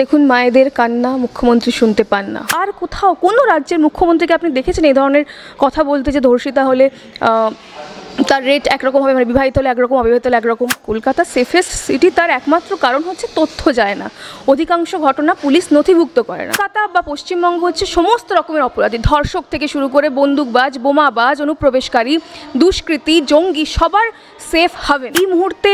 দেখুন, মায়েদের কান্না মুখ্যমন্ত্রী শুনতে পান না। আর কোথাও কোনো রাজ্যের মুখ্যমন্ত্রীকে আপনি দেখেছেন এই ধরনের কথা বলতে যে ধর্ষিতা হলে তার রেট একরকম হবে মানে বিবাহিত হলে একরকম, অবিবাহিত হলে একরকম? কলকাতা সেফেস্ট সিটি তার একমাত্র কারণ হচ্ছে তথ্য যায় না। অধিকাংশ ঘটনা পুলিশ নথিভুক্ত করে না। কলকাতা বা পশ্চিমবঙ্গ হচ্ছে সমস্ত রকমের অপরাধী। ধর্ষক থেকে শুরু করে বন্দুকবাজ, বোমাবাজ, অনুপ্রবেশকারী, দুষ্কৃতী, জঙ্গি, সবার সেফ হবে এই মুহূর্তে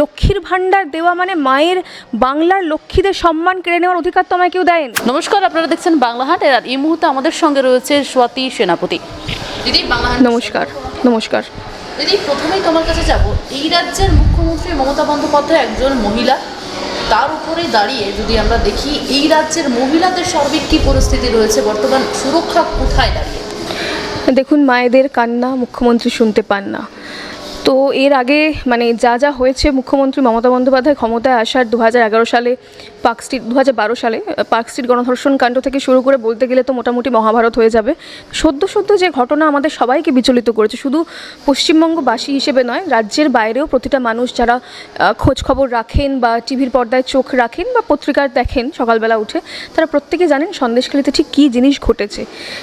লক্ষ্মীর ভাণ্ডার দেওয়া মানে মায়ের বাংলার লক্ষ্মীদের সম্মান কেড়ে নেওয়ার অধিকার তো আমায় কেউ দেয়নি নমস্কার আপনারা দেখছেন বাংলাহাট আর এই মুহূর্তে আমাদের সঙ্গে রয়েছে স্বাতী সেনাপতি। দিদি বাংলাহাট নমস্কার নমস্কার। দিদি প্রথমেই তোমার কাছে যাব। এই রাজ্যের মুখ্যমন্ত্রী মমতা বন্দ্যোপাধ্যায় একজন মহিলা। তার উপরে দাঁড়িয়ে যদি আমরা দেখি এই রাজ্যের মহিলাদের সার্বিক কী পরিস্থিতি রয়েছে? বর্তমান সুরক্ষা কোথায় দাঁড়িয়ে? দেখুন মায়েদের কান্না মুখ্যমন্ত্রী শুনতে পান না। তো এর আগে মানে যা যা হয়েছে, মুখ্যমন্ত্রী মমতা বন্দ্যোপাধ্যায় ক্ষমতায় আসার দু হাজার এগারো সালে পার্ক স্ট্রিট দু সালে পার্ক স্ট্রিট গণধর্ষণ কাণ্ড থেকে শুরু করে বলতে গেলে তো মোটামুটি মহাভারত হয়ে যাবে। সদ্য সদ্য যে ঘটনা আমাদের সবাইকে বিচলিত করেছে, শুধু পশ্চিমবঙ্গবাসী হিসেবে নয়, রাজ্যের বাইরেও প্রতিটা মানুষ যারা খোঁজ খবর রাখেন বা টিভির পর্দায় চোখ রাখেন বা পত্রিকার দেখেন সকালবেলা উঠে, তারা প্রত্যেকে জানেন সন্দেশখালিতে ঠিক কী জিনিস ঘটেছে।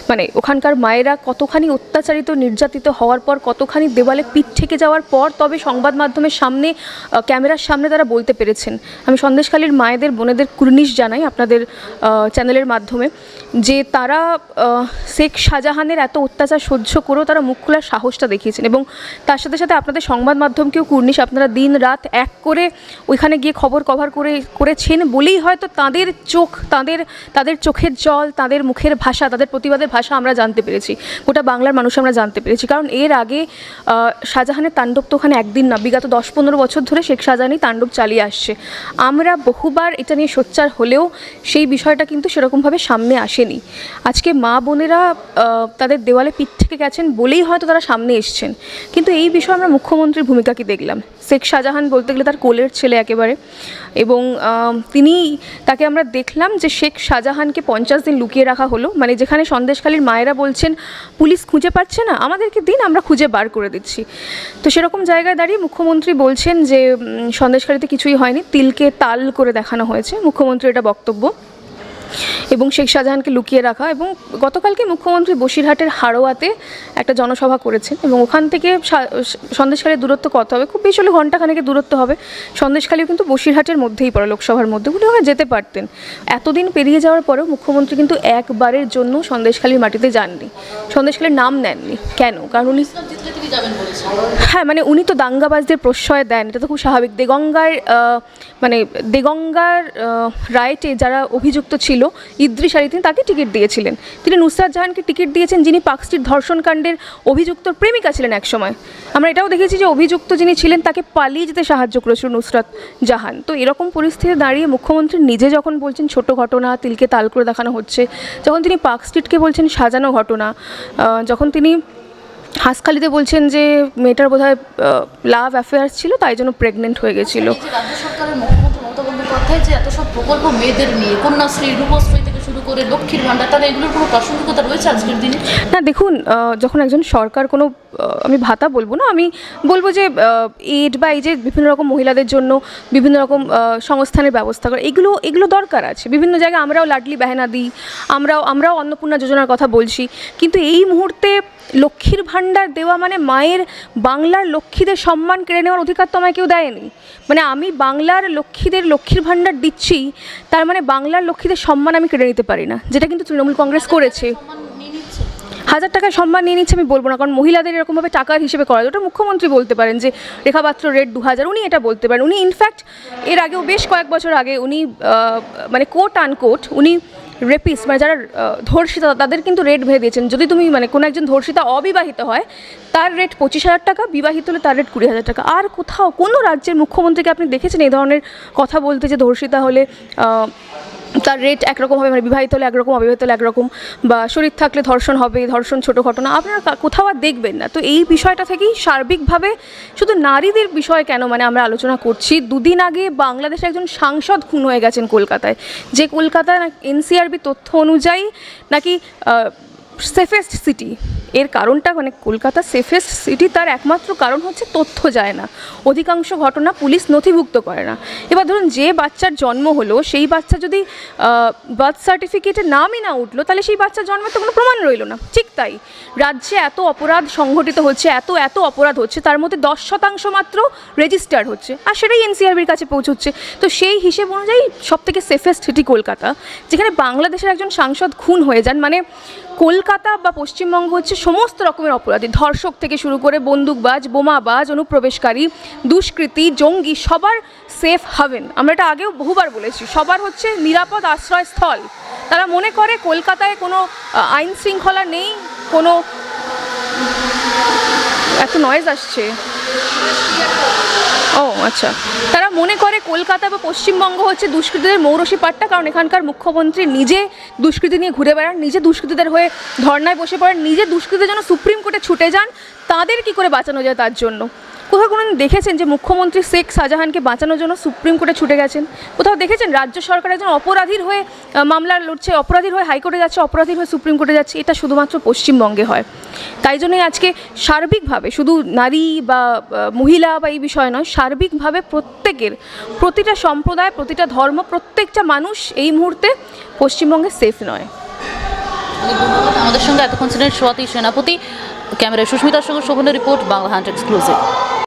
মানে ওখানকার মায়েরা কতখানি অত্যাচারিত, নির্যাতিত হওয়ার পর কতখানি দেওয়ালে পিঠ থেকে যাওয়ার পর তবে সংবাদ মাধ্যমের সামনে ক্যামেরার সামনে তারা বলতে পেরেছেন। আমি সন্দেশখালীর মায়েদের, বোনেদের কুর্নিশ জানাই আপনাদের চ্যানেলের মাধ্যমে যে তারা শেখ শাহজাহানের এত অত্যাচার সহ্য করেও তারা মুখ খোলার সাহসটা দেখিয়েছেন এবং তার সাথে সাথে আপনাদের সংবাদ মাধ্যমকেও কুর্নিশ আপনারা দিন রাত এক করে ওইখানে গিয়ে খবর কভার করে, করেছেন বলেই হয়তো তাদের চোখ, তাদের তাদের চোখের জল, তাদের মুখের ভাষা, তাদের প্রতিবাদের ভাষা আমরা জানতে পেরেছি। গোটা বাংলার মানুষ আমরা জানতে পেরেছি। কারণ এর আগে শাহজাহানের তাণ্ডব তো ওখানে একদিন না, বিগত দশ পনেরো বছর ধরে শেখ শাহজাহানই তাণ্ডব চালিয়ে আসছে। আমরা বহুবার এটা নিয়ে সোচ্চার হলেও সেই বিষয়টা কিন্তু সেরকমভাবে সামনে আসেনি। আজকে মা বোনেরা তাদের দেওয়ালে পিঠ থেকে গেছেন বলেই হয়তো তারা সামনে এসছেন। কিন্তু এই বিষয়ে আমরা মুখ্যমন্ত্রীর ভূমিকা কি দেখলাম? শেখ শাহজাহান বলতে গেলে তার কোলের ছেলে একেবারে। এবং তিনি তাকে আমরা দেখলাম যে শেখ শাহজাহানকে পঞ্চাশ দিন লুকিয়ে রাখা হলো। মানে যেখানে সন্দেশখালীর মায়েরা বলছেন, পুলিশ খুঁজে পাচ্ছে না, আমাদেরকে দিন, আমরা খুঁজে বার করে দিচ্ছি। তো সেরকম জায়গায় দাঁড়িয়ে মুখ্যমন্ত্রী বলছেন যে সন্দেশকারীতে কিছুই হয়নি। তিলকে তাল করে দেখানো হয়েছে। মুখ্যমন্ত্রী এটা বক্তব্য। এবং শেখ শাহজাহানকে লুকিয়ে রাখা এবং গতকালকে মুখ্যমন্ত্রী বসিরহাটের হাড়োয়াতে একটা জনসভা করেছেন এবং ওখান থেকে সন্দেশখালীর দূরত্ব কত হবে? খুব বেশি হলে ঘন্টাখানেকের দূরত্ব হবে। সন্দেশখালীও কিন্তু বসিরহাটের মধ্যেই পড়ে, লোকসভার মধ্যে। উনি ওখানে যেতে পারতেন। এতদিন পেরিয়ে যাওয়ার পরেও মুখ্যমন্ত্রী কিন্তু একবারের জন্য সন্দেশখালীর মাটিতে যাননি। সন্দেশখালীর নাম নেননি। কেন? কারণ উনি হ্যাঁ মানে উনি তো দাঙ্গাবাজদের প্রশ্রয় দেন। এটা তো খুব স্বাভাবিক। দেগঙ্গার মানে দেগঙ্গার রাইটে যারা অভিযুক্ত ছিল ইদ্রিস আলী তিনি তাকে টিকিট দিয়েছিলেন। তিনি নুসরাত জাহানকে টিকিট দিয়েছেন, যিনি পাকস্ট্রিট ধর্ষণকাণ্ডের অভিযুক্ত প্রেমিকা ছিলেন একসময়। আমরা এটাও দেখেছি যে অভিযুক্ত যিনি ছিলেন, তাকে পালিয়ে যেতে সাহায্য করেছিল নুসরাত জাহান। তো এরকম পরিস্থিতিতে দাঁড়িয়ে মুখ্যমন্ত্রী নিজে যখন বলছেন, ছোট ঘটনা, তিলকে তাল করে দেখানো হচ্ছে, যখন তিনি পাকস্ট্রিটকে বলছেন, সাজানো ঘটনা যখন তিনি হাসখালিতে বলছেন যে মেয়েটার বোধহয় লাভ অ্যাফেয়ার্স ছিল, তাই জন্য প্রেগনেন্ট হয়ে গেছিল। রাজ্য সরকারের মুখ্যমন্ত্রী মমতা বন্দ্যোপাধ্যায় যে এত সব প্রকল্প মেয়েদের নিয়ে, কন্যাশ্রী, রূপশ্রী শুরু করে লক্ষ্মীর ভাণ্ডার, তাহলে এগুলোর কোনো প্রাসঙ্গিকতা রয়েছে আজকের দিনে? না, দেখুন যখন একজন সরকার কোনো আমি ভাতা বলব না, আমি বলব যে এড বা এই যে বিভিন্ন রকম মহিলাদের জন্য বিভিন্ন রকম সংস্থানের ব্যবস্থা করে, এগুলো এগুলো দরকার আছে। বিভিন্ন জায়গায় আমরাও লাডলি বেহেনা দিই, আমরাও আমরাও অন্নপূর্ণা যোজনার কথা বলছি। কিন্তু এই মুহূর্তে লক্ষ্মীর ভাণ্ডার দেওয়া মানে মায়ের, বাংলার লক্ষ্মীদের সম্মান কেড়ে নেওয়ার অধিকার তো আমায় কেউ দেয়নি। মানে আমি বাংলার লক্ষ্মীদের লক্ষ্মীর ভাণ্ডার দিচ্ছি, তার মানে বাংলার লক্ষ্মীদের সম্মান আমি কেড়ে নিতে পারি না, যেটা কিন্তু তৃণমূল কংগ্রেস করেছে। হাজার টাকার সম্মান নিয়ে নিচ্ছে আমি বলব না, কারণ মহিলাদের এরকমভাবে টাকার হিসেবে করা যায়। ওটা মুখ্যমন্ত্রী বলতে পারেন যে রেখাপাত্র রেট দু হাজার, উনি এটা বলতে পারেন। উনি ইনফ্যাক্ট এর আগেও বেশ কয়েক বছর আগে উনি মানে কোট আনকোট উনি রেপিস মানে যারা ধর্ষিতা, তাদের কিন্তু রেট ভেবে দিয়েছেন। যদি তুমি মানে কোনো একজন ধর্ষিতা অবিবাহিত হয়, তার রেট পঁচিশ হাজার টাকা, বিবাহিত হলে তার রেট কুড়ি হাজার টাকা। আর কোথাও, কোনো রাজ্যের মুখ্যমন্ত্রীকে আপনি দেখেছেন এই ধরনের কথা বলতে যে ধর্ষিতা হলে তার রেট একরকম হবে মানে বিবাহিত হলে একরকম, অবিবাহিত হলে একরকম, বা শরীর থাকলে ধর্ষণ হবে, ধর্ষণ ছোট ঘটনা, আপনারা কোথাও আর দেখবেন না। তো এই বিষয়টা থেকেই সার্বিকভাবে শুধু নারীদের বিষয় কেন মানে আমরা আলোচনা করছি। দুদিন আগে বাংলাদেশে একজন সাংসদ খুন হয়ে গেছেন কলকাতায়। যে কলকাতায় এনসিআরবি তথ্য অনুযায়ী নাকি সেফেস্ট সিটি এর কারণটা মানে কলকাতা সেফেস্ট সিটি তার একমাত্র কারণ হচ্ছে তথ্য যায় না। অধিকাংশ ঘটনা পুলিশ নথিভুক্ত করে না। এবার ধরুন যে বাচ্চার জন্ম হলো, সেই বাচ্চা যদি বার্থ সার্টিফিকেটে নামই না উঠল, তাহলে সেই বাচ্চার জন্মের তো কোনো প্রমাণ রইল না। ঠিক তাই। রাজ্যে এত অপরাধ সংঘটিত হচ্ছে, এত এত অপরাধ হচ্ছে, তার মধ্যে দশ শতাংশ মাত্র রেজিস্টার্ড হচ্ছে, আর সেটাই এনসিআরবির কাছে পৌঁছচ্ছে। তো সেই হিসেব অনুযায়ী সব থেকে সেফেস্ট সিটি কলকাতা, যেখানে বাংলাদেশের একজন সাংসদ খুন হয়ে যান। মানে কলকাতা বা পশ্চিমবঙ্গ হচ্ছে সমস্ত রকমের অপরাধী, ধর্ষক থেকে শুরু করে বন্দুকবাজ, বোমাবাজ, অনুপ্রবেশকারী, দুষ্কৃতী, জঙ্গি, সবার সেফ হাভেন আমরা এটা আগেও বহুবার বলেছি, সবার হচ্ছে নিরাপদ আশ্রয়স্থল। তারা মনে করে কলকাতায় কোনো আইন শৃঙ্খলা নেই, কোনো, এত নয়েজ আসছে। ও আচ্ছা। তারা মনে করে কলকাতা বা পশ্চিমবঙ্গ হচ্ছে দুষ্কৃতীদের মৌরসী পাট্টা, কারণ এখানকার মুখ্যমন্ত্রী নিজে দুষ্কৃতি নিয়ে ঘুরে বেড়ান, নিজে দুষ্কৃতীদের হয়ে ধর্নায় বসে পড়েন, নিজে দুষ্কৃতীদের জন্য সুপ্রিম কোর্টে ছুটে যান। তাদের কি করে বাঁচানো যায় তার জন্য? কোথাও কোনো দেখেছেন যে মুখ্যমন্ত্রী শেখ শাহজাহানকে বাঁচানোর জন্য সুপ্রিম কোর্টে ছুটে গেছেন? কোথাও দেখেছেন রাজ্য সরকার একজন অপরাধীর হয়ে মামলা লড়ছে, অপরাধীর হয়ে হাইকোর্টে যাচ্ছে, অপরাধীর হয়ে সুপ্রিম কোর্টে যাচ্ছে? এটা শুধুমাত্র পশ্চিমবঙ্গে হয়। তাই জন্যই আজকে সার্বিকভাবে শুধু নারী বা মহিলা বা এই বিষয় নয়, সার্বিকভাবে প্রত্যেকের, প্রতিটা সম্প্রদায়, প্রতিটা ধর্ম, প্রত্যেকটা মানুষ এই মুহূর্তে পশ্চিমবঙ্গে সেফ নয়। আমাদের সঙ্গে এতক্ষণ ছিলেন সোয়াতি সেনাপতি, ক্যামেরায় সুস্মিতার সঙ্গে শোভনের রিপোর্ট, বাংলা হান্ট এক্সক্লুসিভ।